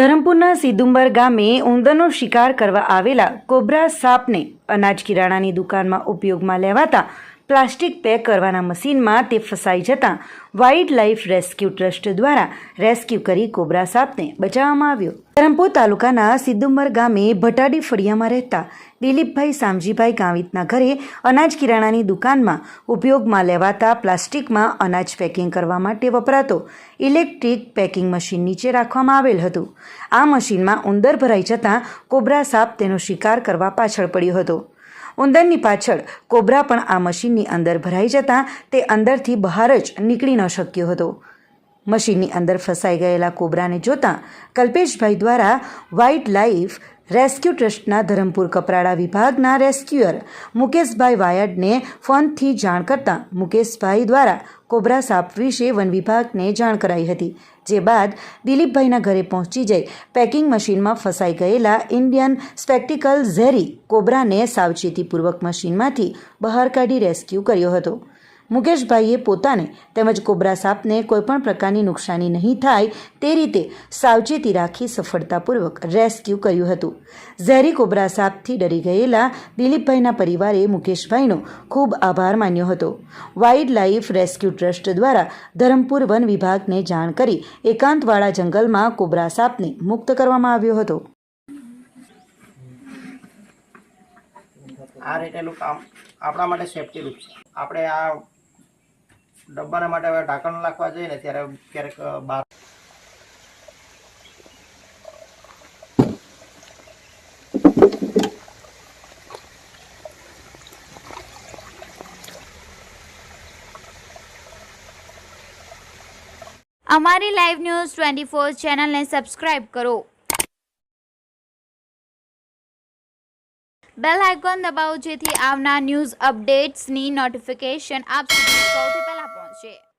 ધરમપુરના સિદુંબર ગામે ઉંદરનો શિકાર કરવા આવેલા કોબ્રા સાપને અનાજ કિરાણાની દુકાનમાં ઉપયોગમાં લેવાતા પ્લાસ્ટિક પેક કરવાના મશીનમાં તે ફસાઈ જતાં વાઇલ્ડ લાઇફ રેસ્ક્યુ ટ્રસ્ટ દ્વારા રેસ્ક્યુ કરી કોબ્રા સાપને બચાવવામાં આવ્યો. ધરમપુર તાલુકાના સિદ્દુંબર ગામે ભટાડી ફળિયામાં રહેતા દિલીપભાઈ સામજીભાઈ ગાંવિતના ઘરે અનાજ કિરાણાની દુકાનમાં ઉપયોગમાં લેવાતા પ્લાસ્ટિકમાં અનાજ પેકિંગ કરવા માટે વપરાતો ઇલેક્ટ્રિક પેકિંગ મશીન નીચે રાખવામાં આવેલ હતું. આ મશીનમાં ઉંદર ભરાઈ જતાં કોબ્રા સાપ તેનો શિકાર કરવા પાછળ પડ્યો હતો. ઉંદરની પાછળ કોબરા પણ આ મશીનની અંદર ભરાઈ જતાં તે અંદરથી બહાર જ નીકળી ન શક્યો હતો. મશીનની અંદર ફસાઈ ગયેલા કોબરાને જોતાં કલ્પેશભાઈ દ્વારા વાઇલ્ડ લાઇફ રેસ્ક્યુ ટ્રસ્ટના ધરમપુર કપરાડા વિભાગના રેસ્ક્યુઅર મુકેશભાઈ વાયડને ફોનથી જાણ કરતાં મુકેશભાઈ દ્વારા કોબ્રા સાપ વિશે વન વિભાગને જાણ કરાઈ હતી, જે બાદ દિલીપભાઈના ઘરે પહોંચી જઈ પેકિંગ મશીનમાં ફસાઈ ગયેલા ઇન્ડિયન સ્પેક્ટિકલ ઝેરી કોબ્રાને સાવચેતીપૂર્વક મશીનમાંથી બહાર કાઢી રેસ્ક્યુ કર્યો હતો. મુકેશભાઈએ પોતાને તેમજ કોબ્રા સાપને કોઈપણ પ્રકારની નુકસાની નહીં થાય તે રીતે સાવચેતી રાખી સફળતાપૂર્વક રેસ્ક્યુ કર્યું હતું. ઝેરી કોબરા સાપથી ડરી ગયેલા દિલીપભાઈના પરિવારે મુકેશભાઈનો ખૂબ આભાર માન્યો હતો. વાઇલ્ડ લાઇફ રેસ્ક્યુ ટ્રસ્ટ દ્વારા ધરમપુર વન વિભાગને જાણ કરી એકાંતવાળા જંગલમાં કોબ્રા સાપને મુક્ત કરવામાં આવ્યો હતો. આ રીતેનું કામ આપણા માટે સેફટી રૂપ છે. આપણે આ ડબ્બાના માટે હવે ઢાંકણ નાખવા જઈએ ને ત્યારે ક્યારેક બહાર અમારી લાઈવ ન્યૂઝ ટ્વેન્ટી ફોર ચેનલને સબસ્ક્રાઇબ કરો. બેલ આઇકોન દબાવો જેથી આવનાર ન્યૂઝ અપડેટ્સની નોટિફિકેશન આપ સૌથી પહેલા પહોંચે